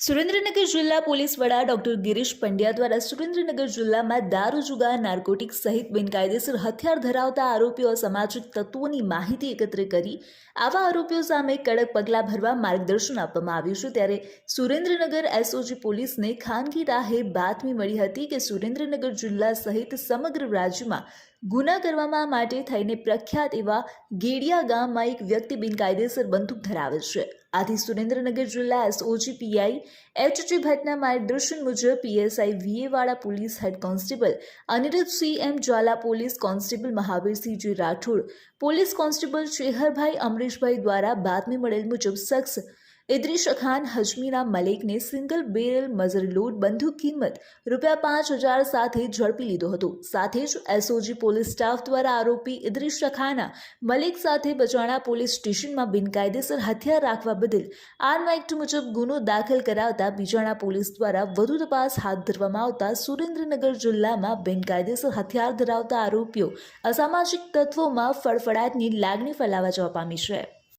સુરેન્દ્રનગર જિલ્લા પોલીસ વડા ડોક્ટર ગિરીશ પંડ્યા દ્વારા સુરેન્દ્રનગર જિલ્લામાં દારૂ જુગા નાર્કોટિક્સ સહિત બિનકાયદેસર હથિયાર ધરાવતા આરોપીઓ સામાજિક તત્વોની માહિતી એકત્ર કરી આવા આરોપીઓ સામે કડક પગલાં ભરવા માર્ગદર્શન આપવામાં આવ્યું છે. ત્યારે સુરેન્દ્રનગર એસઓજી પોલીસને ખાનગી રાહે બાતમી મળી હતી કે સુરેન્દ્રનગર જિલ્લા સહિત સમગ્ર રાજ્યમાં ગુના કરવામાં માટે થઈને પ્રખ્યાત એવા ગેડિયા ગામમાં એક વ્યક્તિ બિનકાયદેસર બંદૂક ધરાવે છે. આથી સુરેન્દ્રનગર જિલ્લા એસઓજી પીઆઈ એચજી ભટ્ટના માર્ગદર્શન મુજબ PSI વીએવાળા police head constable Aniruddhsinh M Jwala, police constable Mahavirsinhji Rathod, police constable Sheharbhai Amrishbhai દ્વારા બાતમી મળેલ મુજબ શખ્સ ઇદ્રીશ ખાન હજમીના મલિકને સિંગલ બેરલ મઝર લોડ બંદૂક કિંમત રૂપિયા પાંચ હજાર સાથે ઝડપી લીધો હતો. સાથે જ એસઓજી પોલીસ સ્ટાફ દ્વારા આરોપી ઇદ્રીશ ખાના મલિક સાથે બજાણા પોલીસ સ્ટેશનમાં બિનકાયદેસર હથિયાર રાખવા બદલ આર્મ એક્ટ મુજબ ગુનો દાખલ કરાવતા બીજાણા પોલીસ દ્વારા વધુ તપાસ હાથ ધરવામાં આવતા સુરેન્દ્રનગર જિલ્લામાં બિનકાયદેસર હથિયાર ધરાવતા આરોપીઓ અસામાજિક તત્વોમાં ફળફળાટની લાગણી ફેલાવા જવા પામી છે.